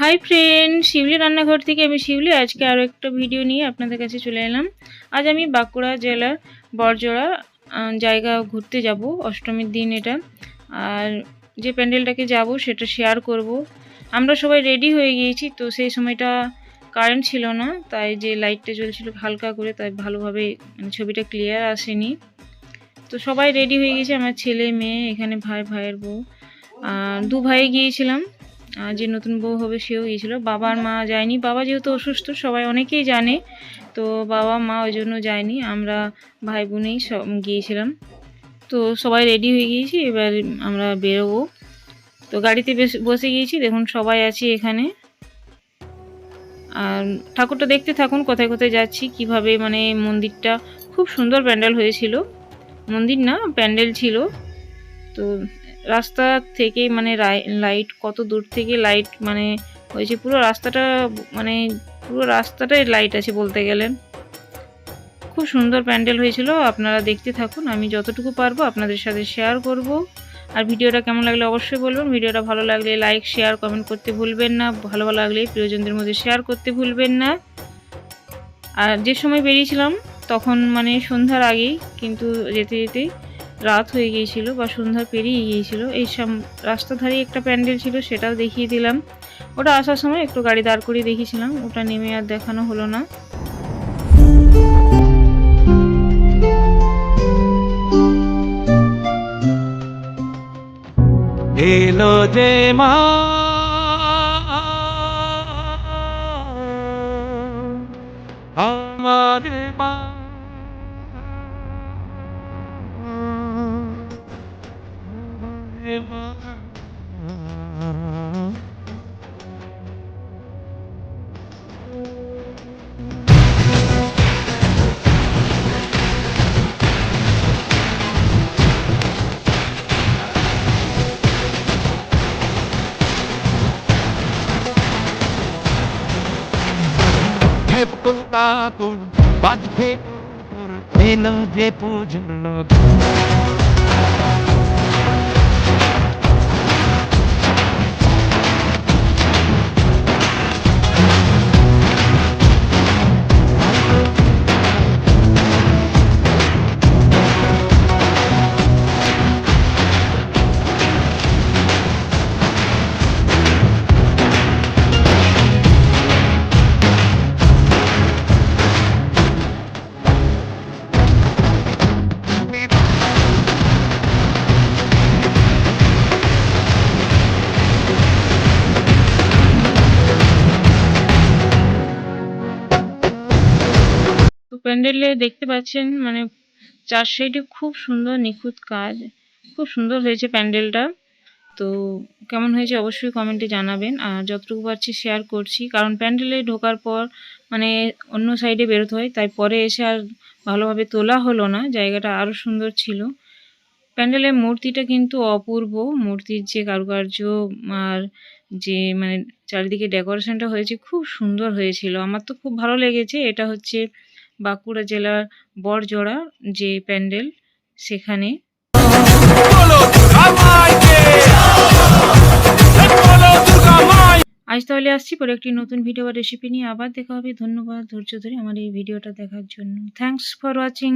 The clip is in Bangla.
হাই ফ্রেন্ড শিউলি রান্নাঘর থেকে আমি শিউলি। আজকে আরও একটা ভিডিও নিয়ে আপনাদের কাছে চলে এলাম। আজ আমি বাঁকুড়া জেলার বরজোড়া জায়গা ঘুরতে যাব। অষ্টমীর দিন এটা। আর যে প্যান্ডেলটাকে যাব, সেটা শেয়ার করব। আমরা সবাই রেডি হয়ে গিয়েছি, তো সেই সময়টা কারেন্ট ছিল না। তাই যে লাইটটা জ্বলছিল হালকা করে, তাই ভালোভাবে মানে ছবিটা ক্লিয়ার আসেনি। তো সবাই রেডি হয়ে গেছে আমার ছেলে, মেয়ে, এখানে ভাই, ভাইয়ের বউ। আর দু ভাই গিয়েছিলাম। যে নতুন বউ হবে, সেও গিয়েছিল। বাবার মা যায়নি। বাবা যেহেতু অসুস্থ, সবাই অনেকেই জানে। তো বাবা, মা ওই জন্য যায়নি। আমরা ভাই বোনেই সব গিয়েছিলাম। তো সবাই রেডি হয়ে গিয়েছি, এবার আমরা বেরোবো। তো গাড়িতে বসে গিয়েছি। দেখুন, সবাই আছি এখানে। আর ঠাকুরটা দেখতে থাকুন, কোথায় কোথায় যাচ্ছি, কীভাবে মানে মন্দিরটা খুব সুন্দর প্যান্ডেল হয়েছিল। মন্দির না, প্যান্ডেল ছিল। তো রাস্তা থেকে মানে লাইট কত দূর থেকে লাইট মানে হয়েছে, পুরো রাস্তাটা মানে পুরো রাস্তাটাই লাইট আছে বলতে গেলে খুব সুন্দর প্যান্ডেল হয়েছিল, আপনারা দেখতে থাকুন, আমি যতটুকু পারব আপনাদের সাথে শেয়ার করব। আর ভিডিওটা কেমন লাগলে অবশ্যই বলবেন, ভিডিওটা ভালো লাগলে লাইক শেয়ার কমেন্ট করতে ভুলবেন না, ভালো ভালো লাগলে প্রিয়জনদের মধ্যে শেয়ার করতে ভুলবেন না। আর যে সময় বেরিয়েছিলাম, তখন মানে সন্ধ্যার আগেই, কিন্তু যেতে যেতেই রাত হয়ে গিয়েছিল বা সন্ধ্যা পেরিয়ে গিয়েছিল। এই সাম ধারে একটা প্যান্ডেল ছিল, সেটাও দেখিয়ে দিলাম। ওটা আসার সময় একটু গাড়ি দাঁড় করিয়ে দেখিয়েছিলাম, ওটা নেমে আর দেখানো হলো না। এলো যে মা আমার মা কাকুর বাজবে এলো যে পূজন প্যান্ডেলে দেখতে পাচ্ছেন মানে চার সাইডে খুব সুন্দর নিখুঁত কাজ, খুব সুন্দর হয়েছে প্যান্ডেলটা। তো কেমন হয়েছে অবশ্যই কমেন্টে জানাবেন। আর যতটুকু পারছি শেয়ার করছি, কারণ প্যান্ডেলে ঢোকার পর মানে অন্য সাইডে বেরোতে হয়, তাই পরে এসে আর ভালোভাবে তোলা হলো না, জায়গাটা আরও সুন্দর ছিল। প্যান্ডেলের মূর্তিটা কিন্তু অপূর্ব, মূর্তির যে কারুকার্য আর যে মানে চারিদিকে ডেকোরেশনটা হয়েছে, খুব সুন্দর হয়েছিল। আমার তো খুব ভালো লেগেছে, এটা হচ্ছে বাঁকুড়া জেলার বড়জোড়া যে প্যান্ডেল সেখানে আজ তাহলে আসছি পরে একটি নতুন ভিডিও বা রেসিপি নিয়ে। আবার দেখা হবে। ধন্যবাদ ধৈর্য ধরে আমার এই ভিডিওটা দেখার জন্য। Thanks for watching